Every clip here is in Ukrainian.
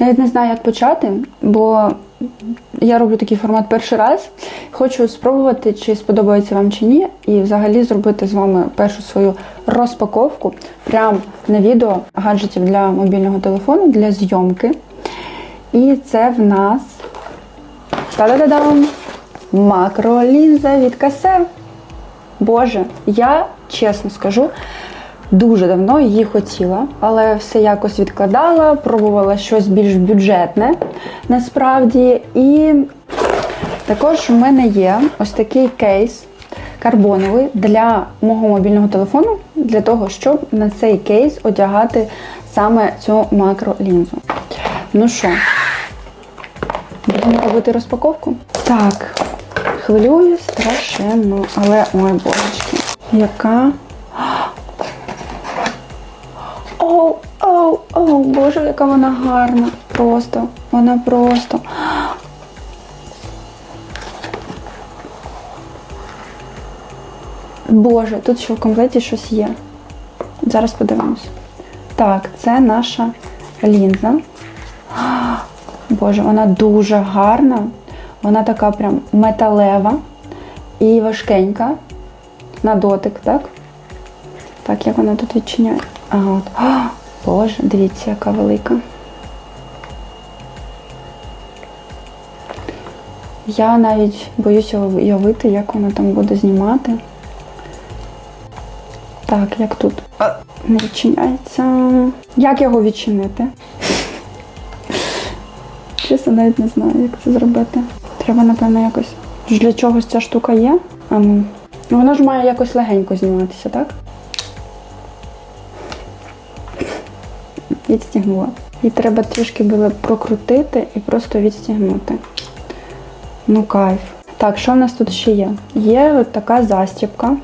Навіть не знаю, як почати, бо я роблю такий формат перший раз. Хочу спробувати, чи сподобається вам чи ні, і взагалі зробити з вами першу свою розпаковку прямо на відео гаджетів для мобільного телефону для зйомки. І це в нас та-да-да-дам! макролінза від Касе. Боже, я чесно скажу, дуже давно її хотіла, але все якось відкладала, пробувала щось більш бюджетне насправді. І також в мене є ось такий кейс карбоновий для мого мобільного телефону, для того, щоб на цей кейс одягати саме цю макролінзу. Ну що, будемо робити розпаковку? Так, хвилюю страшенно, але ой, божечки, яка. Оу, оу, оу, боже, яка вона гарна. Просто, вона просто. Боже, тут ще в комплекті щось є. Зараз подивимось. Так, це наша лінза. Боже, вона дуже гарна. Вона така прям металева і важкенька. На дотик, так? Так, як вона тут відчиняє? Ага, от. А, Боже, дивіться, яка велика. Я навіть боюся уявити, як вона там буде знімати. Так, як тут А, не відчиняється. Як його відчинити? Чесно, навіть не знаю, як це зробити. Треба, напевно, якось. Для чогось ця штука є? А ну. Ну, Вона ж має якось легенько зніматися, так? Відстігнула. І треба трішки було прокрутити і просто відстігнути. Ну, кайф. Так, що в нас тут ще є? Є от така застібка.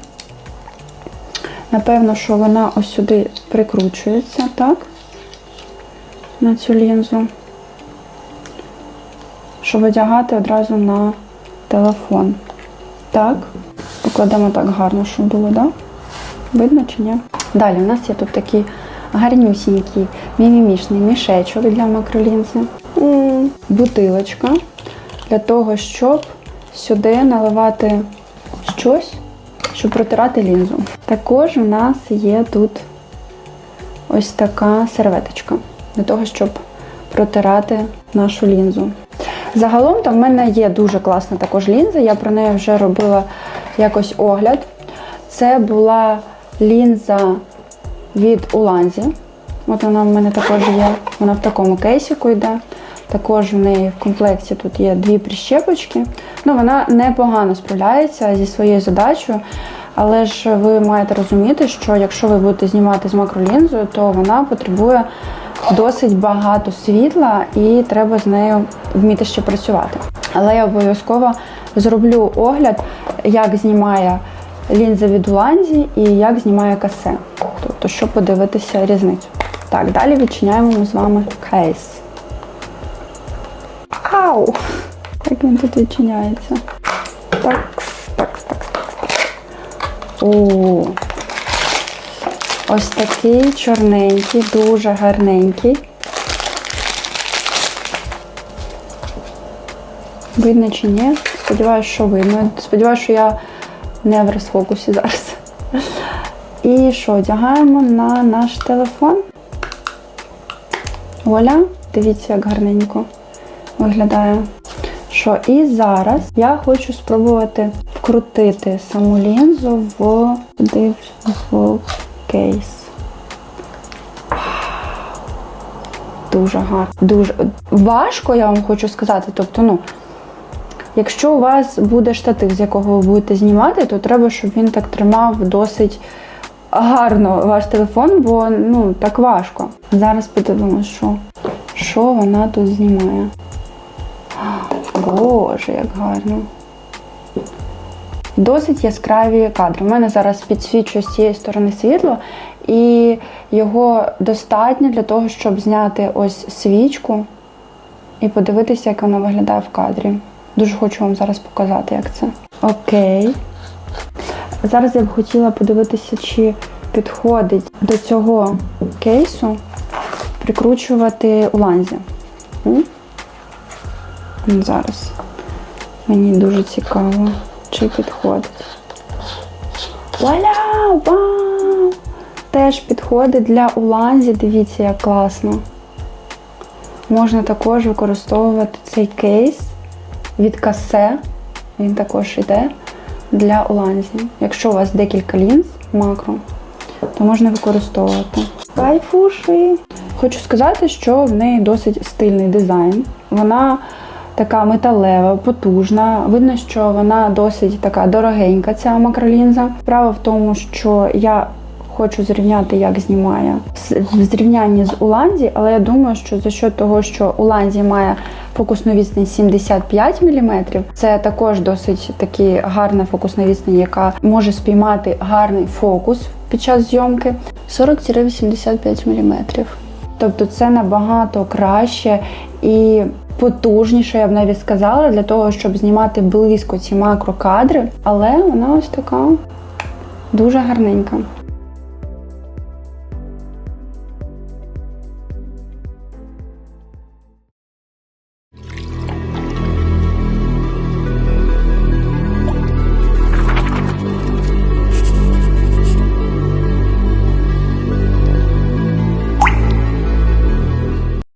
Напевно, що вона ось сюди прикручується, так? На цю лінзу. Щоб одягати одразу на телефон. Так. Покладемо так гарно, щоб було, так? Да? Видно чи ні? Далі у нас є тут такий гарнюсінький мімімішний мішечок для макролінзи. Бутилочка для того, щоб сюди наливати щось, щоб протирати лінзу. Також у нас є тут ось така серветочка для того, щоб протирати нашу лінзу. Загалом там в мене є дуже класна також лінза, я про неї вже робила якось огляд. Це була лінза від Уланзі. От вона в мене також є. Вона в такому кейсіку йде. Також в неї в комплекті тут є дві прищепочки. Ну, Вона непогано справляється зі своєю задачею, але ж ви маєте розуміти, що якщо ви будете знімати з макролінзою, то вона потребує досить багато світла і треба з нею вміти ще працювати. Але я обов'язково зроблю огляд, як знімає лінза від Уланзі і як знімає касе. Тобто, щоб подивитися різницю. Так, далі відчиняємо ми з вами кейс. Ау! Як він тут відчиняється. Так, так, так, так, так. О, ось такий чорненький, дуже гарненький. Видно чи ні? Сподіваюсь, що видно. Сподіваюсь, що я не в розфокусі зараз. І що, одягаємо на наш телефон. Оля, дивіться, як гарненько виглядає. Що, і зараз я хочу спробувати вкрутити саму лінзу в, в кейс. Дуже гарно. Дуже важко, я вам хочу сказати. Тобто, ну, якщо у вас буде штатив, з якого ви будете знімати, то треба, щоб він так тримав досить гарно ваш телефон, бо ну, так важко. Зараз подивимося, що, що вона тут знімає. Боже, як гарно. Досить яскраві кадри. У мене зараз підсвічує з цієї сторони світло, і його достатньо для того, щоб зняти ось свічку і подивитися, як вона виглядає в кадрі. Дуже хочу вам зараз показати, як це. Окей. Зараз я б хотіла подивитися, чи підходить до цього кейсу прикручувати уланзі. М? Ну, Зараз. Мені дуже цікаво, чи підходить. Валя! Вау! Теж підходить для уланзі. Дивіться, як класно. Можна також використовувати цей кейс від касе. Він також йде для уланзі. Якщо у вас декілька лінз макро, то можна використовувати. Кайфуші! Хочу сказати, що в неї досить стильний дизайн. Вона така металева, потужна. Видно, що вона досить така дорогенька, ця макролінза. Справа в тому, що я хочу зрівняти, як знімає в зрівнянні з Уланзі, але я думаю, що за счет того, що Уланзі має фокусну відстань 75 мм, це також досить таки гарна фокусна відстань, яка може спіймати гарний фокус під час зйомки 40-85 мм. Тобто це набагато краще і потужніше, я б навіть сказала, для того, щоб знімати близько ці макрокадри, але вона ось така дуже гарненька.